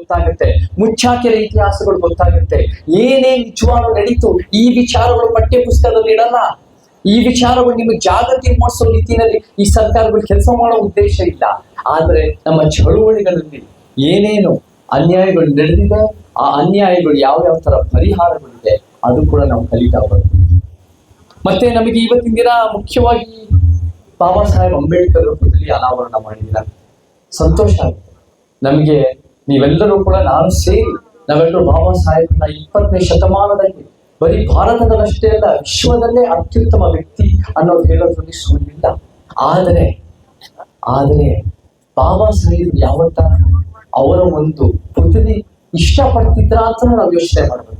ಗೊತ್ತಾಗುತ್ತೆ. ಇತಿಹಾಸಗಳು ಗೊತ್ತಾಗುತ್ತೆ. ಏನೇ ನಿಜವಾಗ್ಲೂ ನಡೀತು, ಈ ವಿಚಾರಗಳು ಪಠ್ಯ ಪುಸ್ತಕದಲ್ಲಿ ಇಡಲ್ಲ. ಈ ವಿಚಾರಗಳು ನಿಮಗೆ ಜಾಗೃತಿ ಮೂಡಿಸೋ ರೀತಿಯಲ್ಲಿ ಈ ಸರ್ಕಾರಗಳು ಕೆಲಸ ಮಾಡೋ ಉದ್ದೇಶ ಇಲ್ಲ. ಆದ್ರೆ ನಮ್ಮ ಚಳುವಳಿಗಳಲ್ಲಿ ಏನೇನು ಅನ್ಯಾಯಗಳು ನಡೆದಿದೆ, ಆ ಅನ್ಯಾಯಗಳು ಯಾವ ಯಾವ ತರ ಪರಿಹಾರಗಳಿದೆ, ಅದು ಕೂಡ ನಾವು ಕಲಿತಾ ಬರ್ತೀವಿ ಮತ್ತೆ ನಮಗೆ ಇವತ್ತಿನ ದಿನ ಮುಖ್ಯವಾಗಿ ಬಾಬಾ ಸಾಹೇಬ್ ಅಂಬೇಡ್ಕರ್ ರೂಪದಲ್ಲಿ ಅನಾವರಣ ಮಾಡಿದ್ದೀರ. ಸಂತೋಷ ಆಗುತ್ತೆ. ನಮಗೆ ನೀವೆಲ್ಲರೂ ಕೂಡ ನಾನು ಸೇರಿ ನಾವೆಲ್ಲರೂ ಬಾಬಾ ಸಾಹೇಬ್ನ ಇಪ್ಪತ್ತನೇ ಶತಮಾನದಲ್ಲಿ ಬರೀ ಭಾರತದಲ್ಲಷ್ಟೇ ಅಲ್ಲ, ವಿಶ್ವದಲ್ಲೇ ಅತ್ಯುತ್ತಮ ವ್ಯಕ್ತಿ ಅನ್ನೋದು ಹೇಳೋದ್ರಲ್ಲಿ ಸುಳ್ಳಿಲ್ಲ ಆದರೆ ಆದರೆ ಬಾಬಾ ಸಾಹೇಬ್ ಯಾವತ್ತ ಅವರ ಒಂದು ಪುತ್ರಿ ಇಷ್ಟಪಡ್ತಿದ್ರ ಅಂತ ನಾವು ಯೋಚನೆ ಮಾಡಬೇಕು.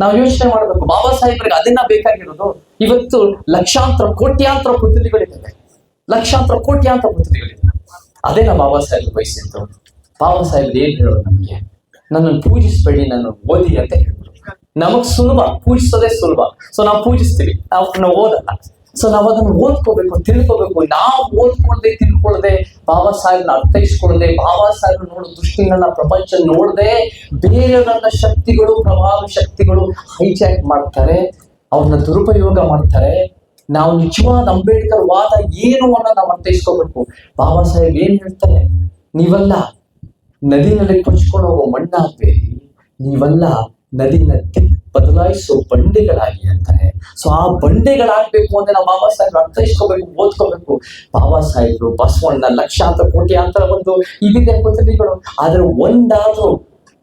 ನಾವು ಯೋಚನೆ ಮಾಡ್ಬೇಕು, ಬಾಬಾ ಸಾಹೇಬ್ರಿಗೆ ಅದನ್ನ ಬೇಕಾಗಿರೋದು ಇವತ್ತು ಲಕ್ಷಾಂತರ, ಕೋಟ್ಯಾಂತರ ಪುತ್ರಿಗಳಿದ್ದಾವೆ. ಲಕ್ಷಾಂತರ, ಕೋಟ್ಯಾಂತರ ಪುತ್ರಿಗಳಿದ್ದಾವೆ. ಅದೇ ನಮ್ಮ ಬಾಬಾ ಸಾಹೇಬ್ ಬಯಸಿದ್ದು. ಬಾಬಾ ಸಾಹೇಬ್ ಏನ್ ಹೇಳೋದು ನಮಗೆ? ನನ್ನನ್ನು ಪೂಜಿಸ್ಬೇಡಿ ನನ್ನ ಓದಿ ಅಂತ ಹೇಳಿದ್ರು ನಮಗ್ ಸುಲಭ, ಪೂಜಿಸೋದೇ ಸುಲಭ. ಸೊ ನಾವು ಪೂಜಿಸ್ತೀವಿ, ನಾವು ಓದಲ್ಲ. ಸೊ ನಾವು ಅದನ್ನು ಓದ್ಕೋಬೇಕು, ತಿಳ್ಕೋಬೇಕು. ನಾವು ಓದ್ಕೊಳ್ದೆ, ತಿಳ್ಕೊಳ್ದೆ, ಬಾಬಾ ಸಾಹೇಬ್ನ ಅರ್ಥೈಸ್ಕೊಳ್ದೆ ಬಾಬಾ ಸಾಹೇಬ್ ನೋಡೋ ದೃಷ್ಟಿಗಳನ್ನ ಪ್ರಪಂಚ ನೋಡದೆ ಬೇರೆಯವರನ್ನ ಶಕ್ತಿಗಳು, ಪ್ರಭಾವ ಶಕ್ತಿಗಳು ಹೈಜಾಕ್ ಮಾಡ್ತಾರೆ, ಅವ್ರನ್ನ ದುರುಪಯೋಗ ಮಾಡ್ತಾರೆ. ನಾವು ನಿಜವಾದ ಅಂಬೇಡ್ಕರ್ ವಾದ ಏನು ಅನ್ನೋ ನಾವು ಅರ್ಥೈಸ್ಕೋಬೇಕು ಬಾಬಾ ಸಾಹೇಬ್ ಏನ್ ಹೇಳ್ತಾರೆ? ನೀವಲ್ಲ ನದಿನಲ್ಲಿ ಕೊಚ್ಕೊಂಡು ಹೋಗೋ ಮಣ್ಣಾಗ್ಬೇಡಿ ನೀವಲ್ಲ ನದಿನ ದಿಕ್ ಬದಲಾಯಿಸೋ ಬಂಡೆಗಳಾಗಿ ಅಂತಾರೆ. ಸೊ ಆ ಬಂಡೆಗಳಾಗ್ಬೇಕು ಅಂದ್ರೆ ನಾವು ಬಾಬಾ ಸಾಹೇಬ್ ಅರ್ಥೈಸ್ಕೋಬೇಕು ಓದ್ಕೋಬೇಕು. ಬಾಬಾ ಸಾಹೇಬ್ರು ಬಸವಣ್ಣ ಲಕ್ಷಾಂತರ, ಕೋಟ್ಯಾಂತರ ಒಂದು ಇದಿದೆ ಪ್ರತಿನಿಧಿಗಳು ಆದ್ರೆ ಒಂದಾದ್ರೂ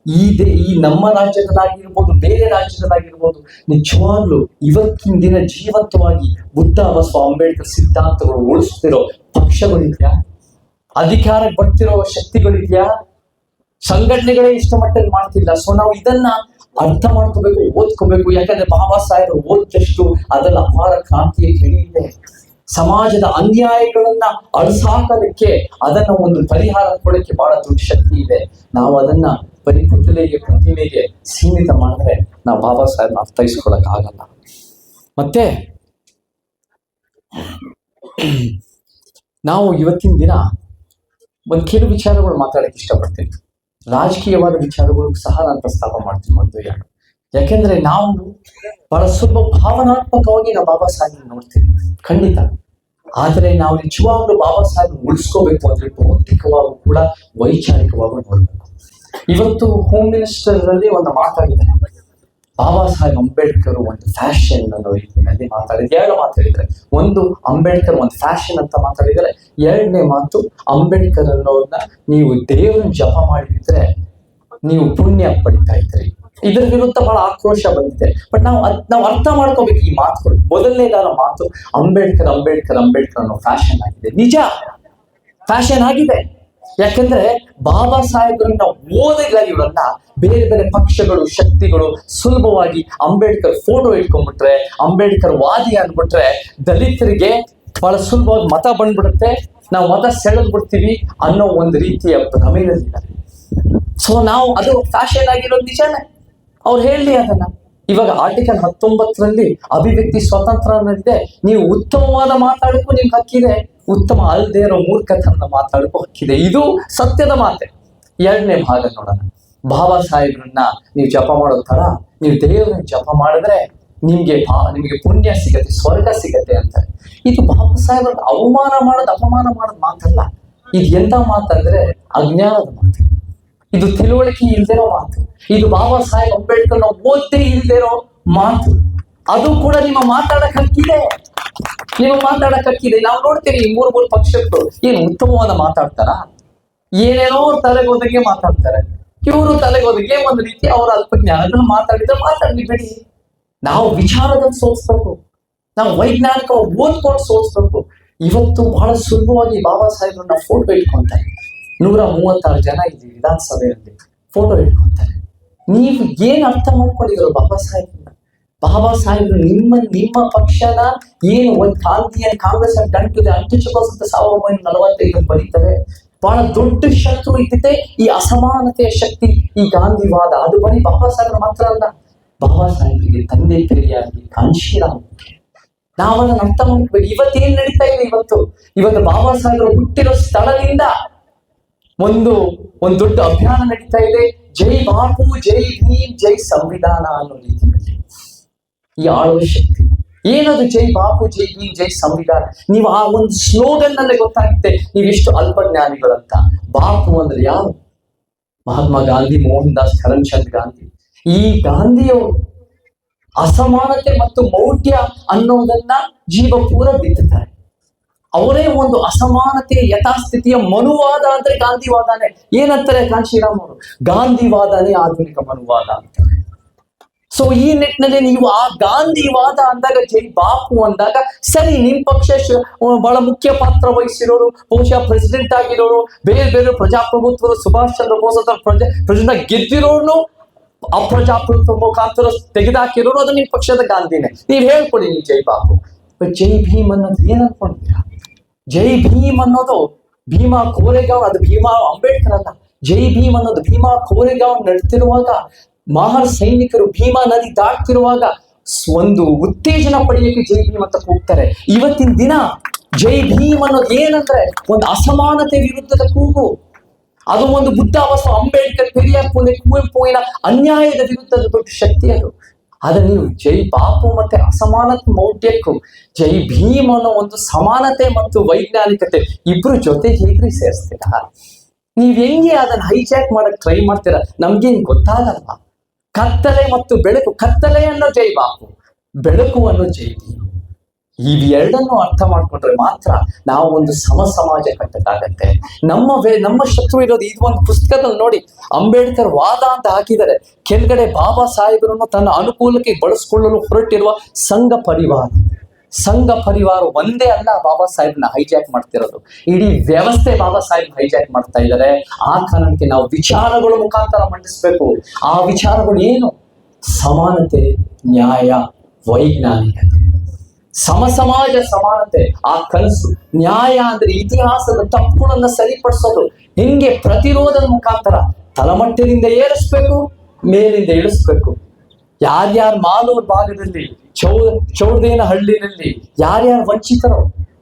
ಈ ದೇ ಈ ನಮ್ಮ ರಾಜ್ಯದಲ್ಲಾಗಿರ್ಬೋದು, ಬೇರೆ ರಾಜ್ಯದಲ್ಲಾಗಿರ್ಬೋದು, ನಿಜವಾಗ್ಲೂ ಇವತ್ತಿನ ದಿನ ಜೀವಂತವಾಗಿ ಬುದ್ಧ ಬಸವ ಅಂಬೇಡ್ಕರ್ ಸಿದ್ಧಾಂತಗಳು ಉಳಿಸ್ತಿರೋ ಪಕ್ಷಗಳಿದ್ಯಾ? ಅಧಿಕಾರಕ್ಕೆ ಬರ್ತಿರೋ ಶಕ್ತಿಗಳಿದ್ಯಾ? ಸಂಘಟನೆಗಳೇ ಇಷ್ಟ ಮಟ್ಟದಲ್ಲಿ ಮಾಡ್ತಿಲ್ಲ. ಸೊ ನಾವು ಇದನ್ನ ಅರ್ಥ ಮಾಡ್ಕೋಬೇಕು, ಓದ್ಕೋಬೇಕು. ಯಾಕಂದ್ರೆ ಬಾಬಾ ಸಾಹೇಬ್ ಓದ್ದಷ್ಟು ಅದರಲ್ಲಿ ಅಪಾರ ಕ್ರಾಂತಿಯ ಇದೆ. ಸಮಾಜದ ಅನ್ಯಾಯಗಳನ್ನ ಅಳಸಾಕೋದಕ್ಕೆ ಅದನ್ನ ಒಂದು ಪರಿಹಾರ ಕೊಡಕ್ಕೆ ಬಹಳ ದೊಡ್ಡ ಶಕ್ತಿ ಇದೆ. ನಾವು ಅದನ್ನ ಬರೀ ಪ್ರತಿಮೆಗೆ ಸೀಮಿತ ಮಾಡಿದ್ರೆ ನಾವು ಬಾಬಾ ಸಾಹೇಬ್ನ ಅರ್ಥೈಸ್ಕೊಳಕ್ ಆಗಲ್ಲ. ಮತ್ತೆ, ನಾವು ಇವತ್ತಿನ ದಿನ ಒಂದು ಕೆಲವು ವಿಚಾರಗಳು ಮಾತಾಡಕ್ಕೆ ಇಷ್ಟಪಡ್ತೀನಿ. ರಾಜಕೀಯವಾದ ವಿಚಾರಗಳು ಸಹ ನಾನು ಪ್ರಸ್ತಾಪ ಮಾಡ್ತೀನಿ ಒಂದು ಎರಡು. ಯಾಕೆಂದ್ರೆ ನಾವು ಬಹಳ ಸ್ವಲ್ಪ ಭಾವನಾತ್ಮಕವಾಗಿ ನಾವು ಬಾಬಾ ಸಾಹೇಬ್ ನೋಡ್ತೀವಿ. ಖಂಡಿತ. ಆದ್ರೆ ನಾವು ನಿಜವಾಗ್ಲೂ ಬಾಬಾ ಸಾಹೇಬ್ ಉಳಿಸ್ಕೋಬೇಕು ಅಂದ್ರೆ ಭೌತಿಕವಾಗೂ ಕೂಡ ವೈಚಾರಿಕವಾಗೂ ನೋಡ್ಬೇಕು. ಇವತ್ತು ಹೋಮ್ ಮಿನಿಸ್ಟರ್ ಅಲ್ಲಿ ಒಂದು ಮಾತಾಡಿದ್ದಾರೆ. ಬಾಬಾ ಸಾಹೇಬ್ ಅಂಬೇಡ್ಕರ್ ಒಂದು ಫ್ಯಾಷನ್ ಅನ್ನೋ ರೀತಿಯಲ್ಲಿ ಮಾತಾಡಿದ್ರು ಎರಡು ಮಾತಾಡಿದ್ರೆ ಒಂದು, ಅಂಬೇಡ್ಕರ್ ಒಂದು ಫ್ಯಾಷನ್ ಅಂತ ಮಾತಾಡಿದರೆ ಎರಡನೇ ಮಾತು, ಅಂಬೇಡ್ಕರ್ ಅನ್ನೋರ್ನ ನೀವು ದೇವರನ್ನ ಜಪ ಮಾಡಿದ್ರೆ ನೀವು ಪುಣ್ಯ ಪಡಿತಾ ಇದ್ರಿ. ಇದರ ವಿರುದ್ಧ ಬಹಳ ಆಕ್ರೋಶ ಬಂದಿದೆ. ಬಟ್ ನಾವು ನಾವು ಅರ್ಥ ಮಾಡ್ಕೋಬೇಕು ಈ ಮಾತುಗಳು. ಮೊದಲನೇದಾರ ಮಾತು, ಅಂಬೇಡ್ಕರ್ ಅಂಬೇಡ್ಕರ್ ಅಂಬೇಡ್ಕರ್ ಅನ್ನೋ ಫ್ಯಾಷನ್ ಆಗಿದೆ. ನಿಜ. ಫ್ಯಾಷನ್ ಆಗಿದೆ. ಯಾಕಂದ್ರೆ ಬಾಬಾ ಸಾಹೇಬ್ರನ್ನ ಓದಿಲ್ಲ ಇವರನ್ನ ಬೇರೆ ಬೇರೆ ಪಕ್ಷಗಳು, ಶಕ್ತಿಗಳು ಸುಲಭವಾಗಿ ಅಂಬೇಡ್ಕರ್ ಫೋಟೋ ಇಟ್ಕೊಂಡ್ಬಿಟ್ರೆ ಅಂಬೇಡ್ಕರ್ ವಾದಿ ಅಂದ್ಬಿಟ್ರೆ ದಲಿತರಿಗೆ ಬಹಳ ಸುಲಭವಾಗಿ ಮತ ಬಂದ್ಬಿಡುತ್ತೆ. ನಾವು ಮತ ಸೆಳೆದು ಬಿಡ್ತೀವಿ ಅನ್ನೋ ಒಂದು ರೀತಿಯ ಭ್ರಮೆಯಲ್ಲಿದ್ದಾರೆ. ಸೊ ನಾವು ಅದು ಫ್ಯಾಷನ್ ಆಗಿರೋ ನಿಜಾನೇ. ಅವ್ರು ಹೇಳಿ ಅದನ್ನ. ಇವಾಗ ಆರ್ಟಿಕಲ್ ಹತ್ತೊಂಬತ್ತರಲ್ಲಿ ಅಭಿವ್ಯಕ್ತಿ ಸ್ವಾತಂತ್ರ್ಯ ಅನ್ನೋದಿದೆ ನೀವು ಉತ್ತಮವಾದ ಮಾತಾಡಕ್ಕೂ ನಿಮ್ಗೆ ಹಕ್ಕಿದೆ. ಉತ್ತಮ ಅಲ್ಲದೆ ಇರೋ ಮೂರ್ಖತನ ಮಾತಾಡಕ್ಕೂ ಹಕ್ಕಿದೆ ಇದು ಸತ್ಯದ ಮಾತೆ. ಎರಡನೇ ಭಾಗ ನೋಡೋಣ. ಬಾಬಾ ಸಾಹೇಬ್ರನ್ನ ನೀವು ಜಪ ಮಾಡೋ ತರ ನೀವು ದೇವರನ್ನ ಜಪ ಮಾಡಿದ್ರೆ ನಿಮ್ಗೆ ಭಾ ನಿಮ್ಗೆ ಪುಣ್ಯ ಸಿಗತ್ತೆ, ಸ್ವರ್ಗ ಸಿಗತ್ತೆ ಅಂತಾರೆ. ಇದು ಬಾಬಾ ಸಾಹೇಬ್ರ ಅವಮಾನ ಮಾಡೋದು, ಅಪಮಾನ ಮಾಡೋದು ಮಾತಲ್ಲ. ಇದು ಎಂತ ಮಾತಂದ್ರೆ ಅಜ್ಞಾನದ ಮಾತು. ಇದು ತಿಳುವಳಿಕೆ ಇಲ್ದಿರೋ ಮಾತು. ಇದು ಬಾಬಾ ಸಾಹೇಬ್ ಅಂಬೇಡ್ಕರ್ ನಾವು ಓದ್ದೇ ಇಲ್ದಿರೋ ಮಾತು. ಅದು ಕೂಡ ನಿಮ್ಮ ಮಾತಾಡಕ್ ಹಕ್ಕಿದೆ. ನೀವು ಮಾತಾಡಕ್ ಹಕ್ಕಿದೆ? ನಾವು ನೋಡ್ತೀವಿ ಈ ಮೂರು ಮೂರು ಪಕ್ಷಗಳು ಏನು ಉತ್ತಮವಾದ ಮಾತಾಡ್ತಾರ? ಏನೇನೋ ತಲೆಗೋದಕ್ಕೆ ಮಾತಾಡ್ತಾರೆ. ಇವರು ತಲೆಗೋದಕ್ಕೆ ಒಂದು ರೀತಿ ಅವರ ಅಲ್ಪಜ್ಞಾನದಲ್ಲಿ ಮಾತಾಡಿದ್ರೆ ಮಾತಾಡ್ಲಿ ಬಿಡಿ. ನಾವು ವಿಚಾರದಲ್ಲಿ ಸೋಲ್ಸ್ಬೇಕು ನಾವು ವೈಜ್ಞಾನಿಕ ಓದ್ಕೊಂಡು ಸೋಲ್ಸ್ಬೇಕು ಇವತ್ತು ಬಹಳ ಸುಲಭವಾಗಿ ಬಾಬಾ ಸಾಹೇಬ್ರನ್ನ ಫೋಟೋ ಇಟ್ಕೊಂತಾರೆ ನೂರ ಮೂವತ್ತಾರು ಜನ ಇದ್ವಿ ವಿಧಾನಸಭೆಯಲ್ಲಿ ಫೋಟೋ ಇಟ್ಕೊಂತಾರೆ ನೀವು ಏನ್ ಅರ್ಥ ಮಾಡ್ಕೊಂಡಿದ್ರು ಬಾಬಾ ಸಾಹೇಬ್ರನ್ನ ಬಾಬಾ ಸಾಹೇಬ್ರು ನಿಮ್ಮ ನಿಮ್ಮ ಪಕ್ಷನ ಏನು ಒಂದು ಕಾಂತಿಯನ್ನು ಕಾಂಗ್ರೆಸ್ ಗಂಟಿದೆ ಅಂತ ಸಾವಿರದ ಒಂಬೈನೂರ ನಲವತ್ತೈದು ಬರೀತಾರೆ ಬಹಳ ದೊಡ್ಡ ಶತ್ರು ಇದ್ದಿದೆ ಈ ಅಸಮಾನತೆಯ ಶಕ್ತಿ, ಈ ಗಾಂಧಿವಾದ. ಅದು ಬರೀ ಬಾಬಾ ಸಾಹೇಬ್ ಮಾತ್ರ ಅಲ್ಲ. ಬಾಬಾ ಸಾಹೇಬ್ರಿಗೆ ತಂದೆ ಪೆರಿಯಾಗಿ ಕಾಂಶಿರಾಮ್. ನಾವು ಅದನ್ನ ಅರ್ಥ ಮಾಡ್ಬೇಕು ಇವತ್ತೇನ್ ನಡೀತಾ ಇದೆ ಇವತ್ತು? ಇವತ್ತು ಬಾಬಾ ಸಾಹೇಬ್ರು ಹುಟ್ಟಿರೋ ಸ್ಥಳದಿಂದ ಒಂದು ಒಂದು ದೊಡ್ಡ ಅಭಿಯಾನ ನಡೀತಾ ಇದೆ. ಜೈ ಬಾಪು, ಜೈ ಭೀಮ್, ಜೈ ಸಂವಿಧಾನ ಅನ್ನೋ ರೀತಿಯಲ್ಲಿ. ಈ ಆಳುವ ಶಕ್ತಿ ಏನದು ಜೈ ಬಾಪು, ಜೈ ಭೀಮ್, ಜೈ ಸಂವಿಧಾನ. ನೀವು ಆ ಒಂದು ಸ್ಲೋಗನ್ ನಲ್ಲೇ ಗೊತ್ತಾಗುತ್ತೆ ಅಲ್ಪ ಅಲ್ಪಜ್ಞಾನಿಗಳಂತ ಬಾಪು ಅಂದ್ರೆ ಯಾರು? ಮಹಾತ್ಮ ಗಾಂಧಿ ಮೋಹನ್ ದಾಸ್ ಕರಮ್ಚಂದ್ ಗಾಂಧಿ. ಈ ಗಾಂಧಿಯವರು ಅಸಮಾನತೆ ಮತ್ತು ಮೌಢ್ಯ ಅನ್ನೋದನ್ನ ಜೀವ ಪೂರ ಬಿತ್ತುತ್ತಾರೆ. ಅವರೇ ಒಂದು ಅಸಮಾನತೆಯ ಯಥಾಸ್ಥಿತಿಯ ಮನುವಾದ ಅಂದ್ರೆ ಗಾಂಧಿವಾದನೆ. ಏನಂತಾರೆ ಕಾಂಶಿರಾಮ್ ಅವರು? ಗಾಂಧಿವಾದನೇ ಆಧುನಿಕ ಮನುವಾದ ಅಂತಾರೆ ಸೊ ಈ ನಿಟ್ಟಿನಲ್ಲಿ ನೀವು ಆ ಗಾಂಧಿವಾದ ಅಂದಾಗ, ಜೈ ಬಾಪು ಅಂದಾಗ, ಸರಿ, ನಿಮ್ ಪಕ್ಷ ಬಹಳ ಮುಖ್ಯ ಪಾತ್ರ ವಹಿಸಿರೋರು, ಬಹುಶಃ ಪ್ರೆಸಿಡೆಂಟ್ ಆಗಿರೋರು, ಬೇರೆ ಬೇರೆ ಪ್ರಜಾಪ್ರಭುತ್ವದ ಸುಭಾಷ್ ಚಂದ್ರ ಬೋಸ್ ಅಥವಾ ಪ್ರಜಾ ಪ್ರೆಸಿಡೆಂಟ್ ಗೆದ್ದಿರೋನು ಅಪ್ರಜಾಪ್ರಭುತ್ವ ಮುಖಾಂತರ ತೆಗೆದಾಕಿರೋರು ಅದು ನಿಮ್ ಪಕ್ಷದ ಗಾಂಧಿನೇ. ನೀವ್ ಹೇಳ್ಕೊಡಿ ನೀವು ಜೈ ಬಾಪು. ಜೈ ಭೀಮ್ ಅನ್ನೋದು ಏನ್ ಜೈ ಭೀಮ್ ಅನ್ನೋದು ಭೀಮಾ ಕೋರೆಗಾವ್, ಅದು ಭೀಮಾ ಅಂಬೇಡ್ಕರ್ ಅಲ್ಲ. ಜೈ ಭೀಮ್ ಅನ್ನೋದು ಭೀಮಾ ಕೋರೆಗಾವ್ ನಡ್ತಿರುವಾಗ ಮಹರ್ ಸೈನಿಕರು ಭೀಮಾ ನದಿ ದಾಟ್ತಿರುವಾಗ ಒಂದು ಉತ್ತೇಜನ ಪಡೆಯಲಿಕ್ಕೆ ಜೈ ಭೀಮ್ ಅಂತ ಕೂಗ್ತಾರೆ ಇವತ್ತಿನ ದಿನ ಜೈ ಭೀಮ್ ಅನ್ನೋದು ಏನಂದ್ರೆ ಒಂದು ಅಸಮಾನತೆ ವಿರುದ್ಧದ ಕೂಗು. ಅದು ಒಂದು ಬುದ್ಧ ಅಂಬೇಡ್ಕರ್ ಪೆರಿಯಾರ್ ಪುಣೆ ಕುವೆಂಪುವಿನ ಅನ್ಯಾಯದ ವಿರುದ್ಧದ ದೊಡ್ಡ ಶಕ್ತಿ ಅದು. ಆದ್ರೆ ನೀವು ಜೈ ಬಾಪು ಮತ್ತೆ ಅಸಮಾನತೆ ಮೌಢ್ಯಕ್ಕೂ, ಜೈ ಭೀಮ್ ಅನ್ನೋ ಒಂದು ಸಮಾನತೆ ಮತ್ತು ವೈಜ್ಞಾನಿಕತೆ ಇಬ್ರು ಜೊತೆ ಹೇಗ್ರಿ ಸೇರಿಸ್ತೀರಾ? ನೀವ್ ಹೆಂಗೆ ಅದನ್ನ ಹೈಜಾಕ್ ಮಾಡಕ್ ಟ್ರೈ ಮಾಡ್ತೀರಾ? ನಮ್ಗೇನ್ ಗೊತ್ತಾಗಲ್ವಾ? ಕತ್ತಲೆ ಮತ್ತು ಬೆಳಕು, ಕತ್ತಲೆಯನ್ನು ಜೈಬಾಕು ಬೆಳಕುವನ್ನು ಜೈಬಿ ಇವೆರಡನ್ನು ಅರ್ಥ ಮಾಡ್ಕೊಂಡ್ರೆ ಮಾತ್ರ ನಾವು ಒಂದು ಸಮ ಸಮಾಜ ಕಟ್ಟದಾಗತ್ತೆ ನಮ್ಮ ವೇ, ನಮ್ಮ ಶತ್ರು ಇರೋದು ಇದು ಒಂದು ಪುಸ್ತಕದಲ್ಲಿ ನೋಡಿ, ಅಂಬೇಡ್ಕರ್ ವಾದ ಅಂತ ಹಾಕಿದರೆ ಕೆಳಗಡೆ ಬಾಬಾ ಸಾಹೇಬರನ್ನು ತನ್ನ ಅನುಕೂಲಕ್ಕೆ ಬಳಸಿಕೊಳ್ಳಲು ಹೊರಟಿರುವ ಸಂಘ ಪರಿವಾರ. ಸಂಘ ಪರಿವಾರ ಒಂದೇ ಅಲ್ಲ ಬಾಬಾ ಸಾಹೇಬ್ನ ಹೈಜಾಕ್ ಮಾಡ್ತಿರೋದು. ಇಡೀ ವ್ಯವಸ್ಥೆ ಬಾಬಾ ಸಾಹೇಬ್ ಹೈಜಾಕ್ ಮಾಡ್ತಾ ಇದ್ದಾರೆ. ಆ ಕಾರಣಕ್ಕೆ ನಾವು ವಿಚಾರಗಳ ಮುಖಾಂತರ ಮಂಡಿಸ್ಬೇಕು. ಆ ವಿಚಾರಗಳು ಏನು? ಸಮಾನತೆ, ನ್ಯಾಯ ವೈಜ್ಞಾನಿಕತೆ ಸಮ ಸಮಾಜ ಸಮಾನತೆ, ಆ ಕನಸು. ನ್ಯಾಯ ಅಂದ್ರೆ ಇತಿಹಾಸದ ತಪ್ಪುಗಳನ್ನ ಸರಿಪಡಿಸೋದು. ಹಿಂಗೆ ಪ್ರತಿರೋಧದ ಮುಖಾಂತರ ತಳಮಟ್ಟದಿಂದ ಏರಿಸ್ಬೇಕು, ಮೇಲಿಂದ ಇಳಿಸ್ಬೇಕು. ಯಾರ್ಯಾರ ಮಾಲೂರ್ ಭಾಗದಲ್ಲಿ, ಚೌ ಚೌಡದೇನ ಹಳ್ಳಿನಲ್ಲಿ ಯಾರ್ಯಾರು ವಂಚಿತರೋ,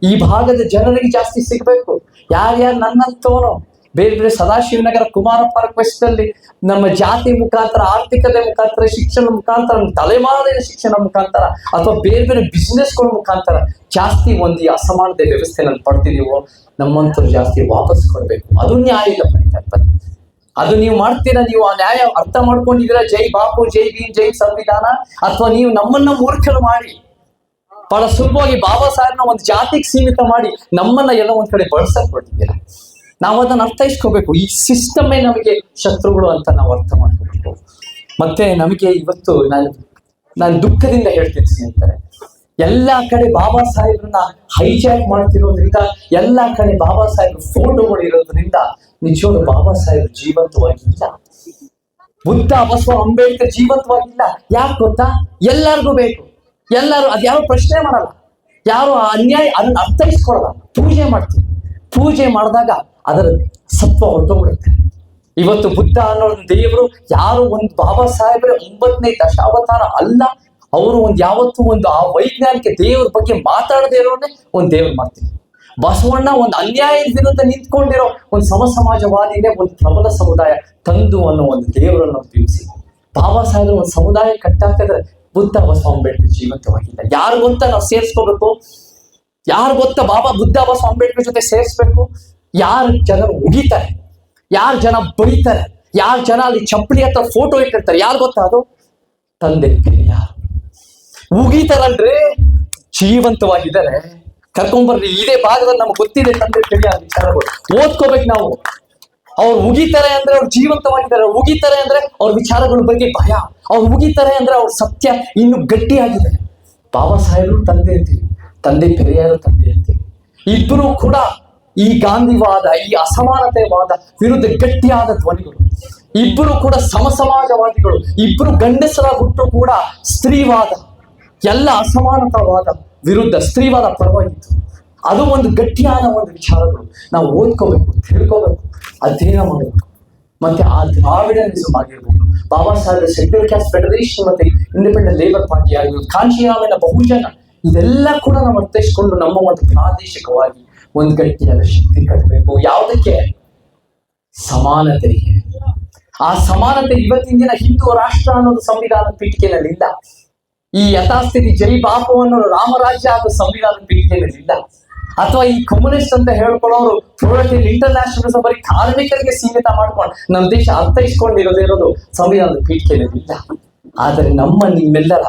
ಈ ಭಾಗದ ಜನರಿಗೆ ಜಾಸ್ತಿ ಸಿಗ್ಬೇಕು. ಯಾರ್ಯಾರು ನನ್ನಂತವನು ಬೇರೆ ಬೇರೆ ಸದಾಶಿವನಗರ ಕುಮಾರ ಪಾರ್ಕ್ ವೆಸ್ಟ್ ಅಲ್ಲಿ ನಮ್ಮ ಜಾತಿ ಮುಖಾಂತರ, ಆರ್ಥಿಕತೆ ಮುಖಾಂತರ, ಶಿಕ್ಷಣ ಮುಖಾಂತರ ತಲೆಮಾರಿನ ಶಿಕ್ಷಣ ಮುಖಾಂತರ ಅಥವಾ ಬೇರೆ ಬೇರೆ ಬಿಸ್ನೆಸ್ಗಳ ಮುಖಾಂತರ ಜಾಸ್ತಿ ಒಂದು ಈ ಅಸಮಾನತೆ ನಾನು ಪಡ್ತಿದೀವೋ ನಮ್ಮಂತರು ಜಾಸ್ತಿ ವಾಪಸ್ ಕೊಡಬೇಕು. ಅದು ನ್ಯಾಯ ಪರಿಕಲ್ಪನೆ ಅದು ನೀವು ಮಾಡ್ತೀರಾ? ನೀವು ಆ ನ್ಯಾಯ ಅರ್ಥ ಮಾಡ್ಕೊಂಡಿದ್ದೀರಾ? ಜೈ ಬಾಪು, ಜೈ ಭೀಮ್, ಜೈ ಸಂವಿಧಾನ? ಅಥವಾ ನೀವು ನಮ್ಮನ್ನ ಮೂರ್ಖರು ಮಾಡಿ? ಬಹಳ ಸುಲಭವಾಗಿ ಬಾಬಾ ಸಾಹೇಬ್ನ ಒಂದು ಜಾತಿಗೆ ಸೀಮಿತ ಮಾಡಿ ನಮ್ಮನ್ನ ಎಲ್ಲ ಒಂದ್ ಕಡೆ ಬಳಸಕ್ ಹೊರಟಿದ್ದೀರಾ ನಾವು ಅದನ್ನ ಅರ್ಥೈಸ್ಕೋಬೇಕು. ಈ ಸಿಸ್ಟಮೇ ನಮಗೆ ಶತ್ರುಗಳು ಅಂತ ನಾವು ಅರ್ಥ ಮಾಡ್ಕೋಬೇಕು. ಮತ್ತೆ ನಮಗೆ ಇವತ್ತು ನಾನು ನಾನು ದುಃಖದಿಂದ ಹೇಳ್ತಿದ್ದೀನಿ ಸ್ನೇಹಿತರೆ. ಎಲ್ಲ ಕಡೆ ಬಾಬಾ ಸಾಹೇಬ್ರನ್ನ ಹೈಜಾಕ್ ಮಾಡ್ತಿರೋದ್ರಿಂದ, ಎಲ್ಲ ಕಡೆ ಬಾಬಾ ಸಾಹೇಬ್ರ ಫೋಟೋಗಳು ಇರೋದ್ರಿಂದ ನಿಜವಾಗ್ಲು ಬಾಬಾ ಸಾಹೇಬ್ ಜೀವಂತವಾಗಿಲ್ಲ. ಬುದ್ಧ, ಬಸವ, ಅಂಬೇಡ್ಕರ್ ಜೀವಂತವಾಗಿಲ್ಲ. ಯಾಕೆ ಗೊತ್ತಾ? ಎಲ್ಲರಿಗೂ ಬೇಕು. ಎಲ್ಲರೂ ಅದ್ಯಾವ ಪ್ರಶ್ನೆ ಮಾಡಲ್ಲ. ಯಾರು ಆ ಅನ್ಯಾಯ ಅದನ್ನ ಅರ್ಥೈಸ್ಕೊಳಲ್ಲ. ಪೂಜೆ ಮಾಡ್ತೀವಿ. ಪೂಜೆ ಮಾಡಿದಾಗ ಅದರ ಸತ್ವ ಹೊರಟೋಗ್ಬಿಡುತ್ತೆ. ಇವತ್ತು ಬುದ್ಧ ಅನ್ನೋ ದೇವರು ಯಾರು ಒಂದು ಬಾಬಾ ಸಾಹೇಬ್ರೆ ಒಂಬತ್ತನೇ ದಶಾವತಾರ ಅಲ್ಲ ಅವರು ಒಂದು ಯಾವತ್ತೂ ಒಂದು ಆ ವೈಜ್ಞಾನಿಕ ದೇವ್ರ ಬಗ್ಗೆ ಮಾತಾಡದೇ ಇರೋನೆ ಒಂದು ದೇವ್ರ ಮಾಡ್ತೀವಿ ಬಸವಣ್ಣ ಒಂದು ಅನ್ಯಾಯದ ವಿರುದ್ಧ ನಿಂತ್ಕೊಂಡಿರೋ ಒಂದು ಸಮ ಸಮಾಜವಾದಿನೇ ಒಂದು ಪ್ರಬಲ ಸಮುದಾಯ ತಂದು ಅನ್ನೋ ಒಂದು ದೇವರನ್ನು ಬಿಂಬಿಸಿ ಬಾಬಾ ಸಾಹೇಬ್ರು ಒಂದು ಸಮುದಾಯ ಕಟ್ಟಾಕಿದ್ರೆ ಬುದ್ಧ ಬಸವ ಅಂಬೇಡ್ಕರ್ ಜೀವಂತವಾಗಿಲ್ಲ. ಯಾರು ಗೊತ್ತ ನಾವು ಸೇರಿಸ್ಕೋಬೇಕು? ಯಾರು ಗೊತ್ತಾ ಬಾಬಾ ಬುದ್ಧ ಬಸವ ಅಂಬೇಡ್ಕರ್ ಜೊತೆ ಸೇರಿಸ್ಬೇಕು? ಯಾರು ಜನರು ಉಗಿತಾರೆ ಯಾರು ಜನ ಬಡಿತಾರೆ ಯಾರು ಜನ ಅಲ್ಲಿ ಚಪ್ಪಲಿ ಹತ್ರ ಫೋಟೋ ಇಟ್ಟಿರ್ತಾರೆ? ಯಾರು ಗೊತ್ತಾ ಅದು? ತಂದೆ ಪೆರಿಯಾರ್ ಉಗಿತಾರಲ್ರಿ. ಜೀವಂತವಾಗಿದ್ದಾರೆ. ಕರ್ಕೊಂಬರ್ರಿ, ಇದೇ ಭಾಗದಲ್ಲಿ ನಮ್ಗೆ ಗೊತ್ತಿದೆ ತಂದೆ ತಿಳಿಯ ವಿಚಾರಗಳು. ಓದ್ಕೋಬೇಕು ನಾವು. ಅವ್ರು ಉಗಿತಾರೆ ಅಂದ್ರೆ ಅವ್ರು ಜೀವಂತವಾಗಿದ್ದಾರೆ. ಉಗಿತಾರೆ ಅಂದ್ರೆ ಅವ್ರ ವಿಚಾರಗಳ ಬಗ್ಗೆ ಭಯ. ಅವ್ರು ಉಗಿತಾರೆ ಅಂದ್ರೆ ಅವ್ರ ಸತ್ಯ ಇನ್ನು ಗಟ್ಟಿಯಾಗಿದೆ. ಬಾಬಾ ಸಾಹೇಬರು ತಂದೆ ಅಂತೀವಿ ತಂದೆ ಪೆರಿಯಾರು ತಂದೆ ಅಂತೀವಿ ಇಬ್ಬರು ಕೂಡ ಈ ಗಾಂಧಿವಾದ, ಈ ಅಸಮಾನತೆವಾದ ವಿರುದ್ಧ ಗಟ್ಟಿಯಾದ ಧ್ವನಿಗಳು. ಇಬ್ಬರು ಕೂಡ ಸಮಸಮಾಜವಾದಿಗಳು. ಇಬ್ಬರು ಗಂಡಸರ ಹುಟ್ಟು ಕೂಡ ಸ್ತ್ರೀವಾದ. ಎಲ್ಲ ಅಸಮಾನತಾವಾದ ವಿರುದ್ಧ ಸ್ತ್ರೀವಾದ ಪರವಾಗಿತ್ತು. ಅದು ಒಂದು ಗಟ್ಟಿಯಾದ ಒಂದು ವಿಚಾರಗಳು. ನಾವು ಓದ್ಕೋಬೇಕು, ತಿಳ್ಕೋಬೇಕು, ಅಧ್ಯಯನ ಮಾಡಬೇಕು. ಮತ್ತೆ ಆ ದ್ರಾವಿಡನಿಸಮ್ ಆಗಿರ್ಬೋದು. Baba Saheb central caste federation ಮತ್ತೆ ಇಂಡಿಪೆಂಡೆಂಟ್ ಲೇಬರ್ ಪಾರ್ಟಿ ಆಗಿರ್ಬೋದು ಬಹುಜನ ಇದೆಲ್ಲ ಕೂಡ ನಾವು ಅರ್ಥೈಸ್ಕೊಂಡು ನಮ್ಮ ಒಂದು ಪ್ರಾದೇಶಿಕವಾಗಿ ಒಂದು ಗಟ್ಟಿಯಾದ ಶಕ್ತಿ ಕಟ್ಟಬೇಕು. ಯಾವುದಕ್ಕೆ? ಸಮಾನತೆಗೆ. ಆ ಸಮಾನತೆ ಇವತ್ತಿನ ದಿನ ಹಿಂದೂ ರಾಷ್ಟ್ರ ಅನ್ನೋದು ಸಂವಿಧಾನ ಪೀಠಿಕೆಯಲ್ಲಿ ಇಲ್ಲ ಈ ಯಥಾಸ್ಥಿತಿ ಜೈ ಬಾಪು ಅನ್ನೋರು ರಾಮರಾಜ್ಯ ಹಾಗೂ ಸಂವಿಧಾನ ಪೀಠಿಕೆಯಲ್ಲಿ ಇಲ್ಲ. ಅಥವಾ ಈ ಕಮ್ಯುನಿಸ್ಟ್ ಅಂತ ಹೇಳ್ಕೊಳ್ಳೋರು ಪ್ರೋಡಕ್ಟ್ ಇಂಟರ್ನ್ಯಾಷನಲ್ ಬರೀ ಕಾರ್ಮಿಕರಿಗೆ ಸೀಮಿತ ಮಾಡ್ಕೊಂಡು ನಮ್ಮ ದೇಶ ಅರ್ಥೈಸ್ಕೊಂಡಿರೋದೇ ಇರೋದು ಸಂವಿಧಾನದ ಪೀಠಿಕೆಯಲ್ಲಿ ಇಲ್ಲ. ಆದರೆ ನಮ್ಮ ನಿಮ್ಮೆಲ್ಲರ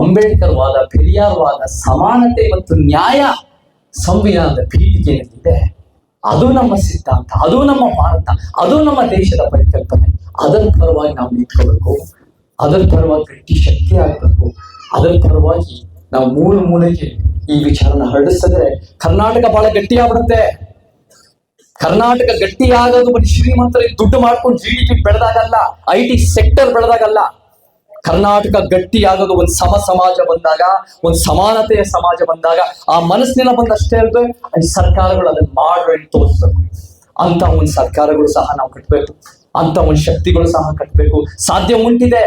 ಅಂಬೇಡ್ಕರ್ ವಾದ, ಪೆರಿಯಾರ್ ವಾದ, ಸಮಾನತೆ ಮತ್ತು ನ್ಯಾಯ ಸಂವಿಧಾನದ ಪೀಠಿಕೆಯಲ್ಲಿದೆ ಅದು ನಮ್ಮ ಸಿದ್ಧಾಂತ, ಅದು ನಮ್ಮ ಭಾರತ, ಅದು ನಮ್ಮ ದೇಶದ ಪರಿಕಲ್ಪನೆ. ಅದರ ಪರವಾಗಿ ನಾವು ನಿಂತ್ಕೋಬೇಕು. ಅದರ ಪರವಾಗಿ ಗಟ್ಟಿ ಶಕ್ತಿ ಆಗಬೇಕು. ಅದರ ಪರವಾಗಿ ನಾವು ಮೂಲೆ ಮೂಲೆಗೆ ಈ ವಿಚಾರನ ಹರಡಿಸಿದ್ರೆ ಕರ್ನಾಟಕ ಬಹಳ ಗಟ್ಟಿಯಾಗ್ಬಿಡುತ್ತೆ. ಕರ್ನಾಟಕ ಗಟ್ಟಿಯಾಗೋದು ಬರೀ ಶ್ರೀಮಂತರಿಗೆ ದುಡ್ಡು ಮಾಡ್ಕೊಂಡು ಜಿ ಡಿ ಪಿ ಬೆಳೆದಾಗಲ್ಲ ಐ ಟಿ ಸೆಕ್ಟರ್ ಬೆಳೆದಾಗಲ್ಲ. ಕರ್ನಾಟಕ ಗಟ್ಟಿಯಾಗೋದು ಒಂದು ಸಮ ಸಮಾಜ ಬಂದಾಗ, ಒಂದು ಸಮಾನತೆಯ ಸಮಾಜ ಬಂದಾಗ, ಆ ಮನಸ್ಸಿನ ಬಂದಷ್ಟೇ ಅಲ್ಲದೆ ಈ ಸರ್ಕಾರಗಳು ಅದನ್ನ ಮಾಡಿ ತೋರಿಸ್ಬೇಕು ಅಂತ ಒಂದು ಸರ್ಕಾರಗಳು ಸಹ ನಾವು ಕಟ್ಟಬೇಕು ಅಂತ ಒಂದು ಶಕ್ತಿಗಳು ಸಹ ಕಟ್ಟಬೇಕು ಸಾಧ್ಯ ಉಂಟಿದೆ.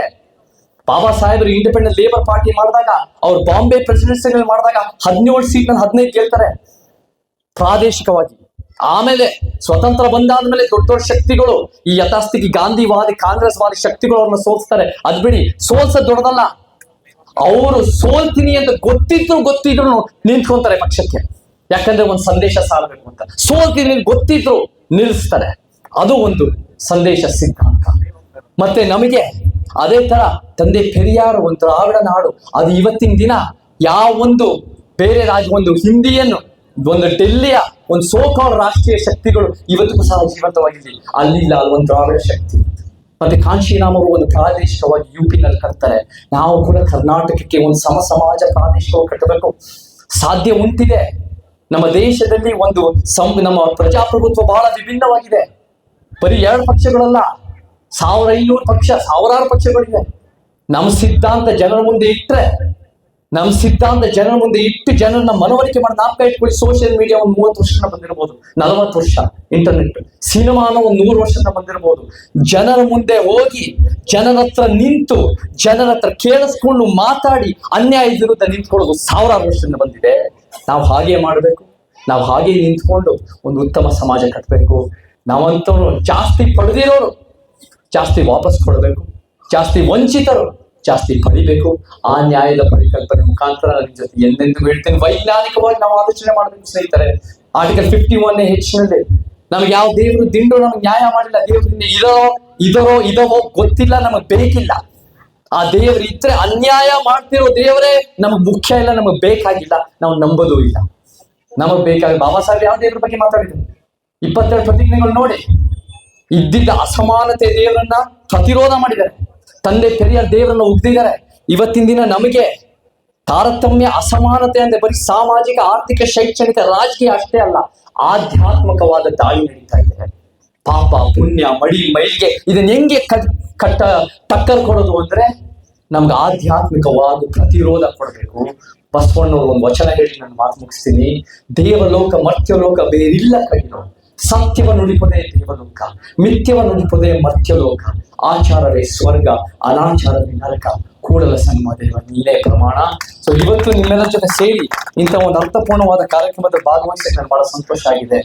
ಬಾಬಾ ಸಾಹೇಬರು ಇಂಡಿಪೆಂಡೆಂಟ್ ಲೇಬರ್ ಪಾರ್ಟಿ ಮಾಡಿದಾಗ, ಅವ್ರು ಬಾಂಬೆ ಪ್ರೆಸಿಡೆನ್ಸಿ ಮಾಡಿದಾಗ ಹದಿನೇಳು ಸೀಟ್ನಲ್ಲಿ ಹದಿನೈದು ಕೇಳ್ತಾರೆ ಪ್ರಾದೇಶಿಕವಾಗಿ. ಆಮೇಲೆ ಸ್ವತಂತ್ರ ಬಂದಾದ ಮೇಲೆ ದೊಡ್ಡ ದೊಡ್ಡ ಶಕ್ತಿಗಳು, ಈ ಯಥಾಸ್ಥಿತಿ ಗಾಂಧಿವಾದಿ, ಕಾಂಗ್ರೆಸ್ವಾದಿ ಶಕ್ತಿಗಳು ಅವ್ರನ್ನ ಸೋಲ್ಸ್ತಾರೆ. ಅದ್ ಬಿಡಿ ಸೋಲ್ಸ ದೊಡ್ಡದಲ್ಲ. ಅವರು ಸೋಲ್ತೀನಿ ಅಂತ ಗೊತ್ತಿದ್ರು ಗೊತ್ತಿದ್ರು ನಿಂತ್ಕೊಂತಾರೆ ಪಕ್ಷಕ್ಕೆ. ಯಾಕಂದ್ರೆ ಒಂದು ಸಂದೇಶ ಸಾರಬೇಕು ಅಂತ. ಸೋಲ್ತೀನಿ ಗೊತ್ತಿದ್ರು ನಿಲ್ಲಿಸ್ತಾರೆ ಅದು ಒಂದು ಸಂದೇಶ ಸಿದ್ಧಾಂತ. ಮತ್ತೆ ನಮಗೆ ಅದೇ ತರ ತಂದೆ ಪೆರಿಯಾರು ಒಂದು ದ್ರಾವಿಡ ನಾಡು. ಅದು ಇವತ್ತಿನ ದಿನ ಯಾವ ಒಂದು ಬೇರೆ ರಾಜ್ಯ, ಒಂದು ಹಿಂದಿಯನ್ನು, ಒಂದು ಡೆಲ್ಲಿಯ ಒಂದು ಸೋಕಾಲ್ ರಾಷ್ಟ್ರೀಯ ಶಕ್ತಿಗಳು ಇವತ್ತಿಗೂ ಸಹ ಜೀವಂತವಾಗಿದೆ ಅಲ್ಲಿಲ್ಲ ಒಂದು ದ್ರಾವಿಡ ಶಕ್ತಿ. ಮತ್ತೆ ಕಾಂಶಿರಾಮ್ ಅವರು ಒಂದು ಪ್ರಾದೇಶಿಕವಾಗಿ ಯು ನಲ್ಲಿ ಕಟ್ತಾರೆ. ನಾವು ಕೂಡ ಕರ್ನಾಟಕಕ್ಕೆ ಒಂದು ಸಮ ಸಮಾಜ ಪ್ರಾದೇಶಿಕವಾಗಿ ಕಟ್ಟಬೇಕು. ಸಾಧ್ಯ ಉಂಟಿದೆ. ನಮ್ಮ ದೇಶದಲ್ಲಿ ಒಂದು ಸಂ, ನಮ್ಮ ಪ್ರಜಾಪ್ರಭುತ್ವ ಬಹಳ ವಿಭಿನ್ನವಾಗಿದೆ. ಬರೀ ಎರಡು ಪಕ್ಷಗಳಲ್ಲ. ಸಾವಿರ ಐನೂರು ಪಕ್ಷ, ಸಾವಿರಾರು ಪಕ್ಷಗಳಿವೆ. ನಮ್ಮ ಸಿದ್ಧಾಂತ ಜನರ ಮುಂದೆ ಇಟ್ಟರೆ ನಮ್ಮ ಸಿದ್ಧಾಂತ ಜನರ ಮುಂದೆ ಇಟ್ಟು ಜನರನ್ನ ಮನವರಿಕೆ ಮಾಡಿ ನಾಲ್ಕ ಇಟ್ಕೊಳ್ಳಿ ಸೋಷಿಯಲ್ ಮೀಡಿಯಾ ಒಂದು ಮೂವತ್ತು ವರ್ಷನ ಬಂದಿರಬಹುದು ನಲವತ್ತು ವರ್ಷ ಇಂಟರ್ನೆಟ್ ಸಿನಿಮಾನ ಒಂದು ನೂರು ವರ್ಷದಿಂದ ಬಂದಿರಬಹುದು ಜನರ ಮುಂದೆ ಹೋಗಿ, ಜನರ ಹತ್ರ ನಿಂತು, ಜನರ ಹತ್ರ ಕೇಳಿಸ್ಕೊಂಡು ಮಾತಾಡಿ ಅನ್ಯಾಯದ ವಿರುದ್ಧ ನಿಂತ್ಕೊಳ್ಳೋದು ಸಾವಿರಾರು ವರ್ಷದಿಂದ ಬಂದಿದೆ. ನಾವು ಹಾಗೆ ಮಾಡಬೇಕು. ನಾವು ಹಾಗೆ ನಿಂತ್ಕೊಂಡು ಒಂದು ಉತ್ತಮ ಸಮಾಜ ಕಟ್ಟಬೇಕು ನಾವಂತವ್ರು ಜಾಸ್ತಿ ಪಡೆದಿರೋರು ಜಾಸ್ತಿ ವಾಪಸ್ ಕೊಡಬೇಕು, ಜಾಸ್ತಿ ವಂಚಿತರು ಜಾಸ್ತಿ ಪಡಿಬೇಕು. ಆ ನ್ಯಾಯದ ಪರಿಕಲ್ಪನೆ ಮುಖಾಂತರ ನನ್ನ ಜೊತೆ ಎಂದೆಂದು ಹೇಳ್ತೇನೆ ವೈಜ್ಞಾನಿಕವಾಗಿ ನಾವು ಆಲೋಚನೆ ಮಾಡಬೇಕು ಸ್ನೇಹಿತರೆ. ಆರ್ಟಿಕಲ್ ಫಿಫ್ಟಿ ಒನ್ ಹೆಚ್ಚಿನಲ್ಲಿ ನಮ್ಗೆ ಯಾವ ದೇವರು ದಿಂಡು ನಮ್ಗೆ ನ್ಯಾಯ ಮಾಡಿಲ್ಲ. ದೇವರಿಂದ ಇದೋ, ಇದರೋ, ಇದವೋ ಗೊತ್ತಿಲ್ಲ, ನಮಗ್ ಬೇಕಿಲ್ಲ. ಆ ದೇವರು ಇದ್ರೆ ಅನ್ಯಾಯ ಮಾಡ್ತಿರೋ ದೇವರೇ ನಮಗ್ ಮುಖ್ಯ ಇಲ್ಲ, ನಮಗ್ ಬೇಕಾಗಿಲ್ಲ. ನಾವು ನಂಬೋದು ಇಲ್ಲ. ನಮಗ್ ಬೇಕಾಗಿ, ಬಾಬಾ ಸಾಹೇಬ್ ಯಾವ ದೇವ್ರ ಬಗ್ಗೆ ಮಾತಾಡಿದ್ರು? ಇಪ್ಪತ್ತೆರಡು ಪ್ರತಿಜ್ಞೆಗಳು ನೋಡಿ. ಇದ್ದಿದ್ದ ಅಸಮಾನತೆ ದೇವರನ್ನ ಪ್ರತಿರೋಧ ಮಾಡಿದ್ದಾರೆ. ತಂದೆ ಪೆರಿಯ ದೇವರನ್ನ ಉಗ್ದಿದ್ದಾರೆ. ಇವತ್ತಿನ ದಿನ ನಮಗೆ ತಾರತಮ್ಯ ಅಸಮಾನತೆ ಅಂದ್ರೆ ಬರೀ ಸಾಮಾಜಿಕ ಆರ್ಥಿಕ ಶೈಕ್ಷಣಿಕ ರಾಜಕೀಯ ಅಷ್ಟೇ ಅಲ್ಲ ಆಧ್ಯಾತ್ಮಿಕವಾದ ದಾಳಿ ನಡೀತಾ ಇದೆ. ಪಾಪ ಪುಣ್ಯ ಮಡಿ ಮೈಲಿಗೆ ಇದನ್ನ ಹೆಂಗೆ ಕಟ್ ಕಟ್ಟ ಟಕ್ಕರ್ ಕೊಡೋದು ಅಂದ್ರೆ ನಮ್ಗೆ ಆಧ್ಯಾತ್ಮಿಕವಾದ ಪ್ರತಿರೋಧ ಕೊಡಬೇಕು. ಬಸವಣ್ಣವ್ರು ಒಂದು ವಚನ ಹೇಳಿ ನಾನು ಮಾತು ಮುಗಿಸ್ತೀನಿ. ದೇವಲೋಕ ಮರ್ತ್ಯಲೋಕ ಬೇರಿಲ್ಲ ಕೈನೋ ಸತ್ಯವ ನುಡಿಪದೇ ದೇವಲೋಕ ಮಿಥ್ಯವ ನುಡಿಪದೇ ಮರ್ತ್ಯಲೋಕ ಆಚಾರವೇ ಸ್ವರ್ಗ, ಅನಾಚಾರವೇ ನರಕ, ಕೂಡಲ ಸಂಗಮ ದೇವ ನೀಲೇ ಪ್ರಮಾಣ. ಸೊ ಇವತ್ತು ನಿಮ್ಮೆಲ್ಲರ ಜೊತೆ ಸೇರಿ ಇಂಥ ಒಂದು ಅರ್ಥಪೂರ್ಣವಾದ ಕಾರ್ಯಕ್ರಮದ ಭಾಗವಹಿಸಕ್ಕೆ ನನಗೆ ಬಹಳ ಸಂತೋಷ ಆಗಿದೆ.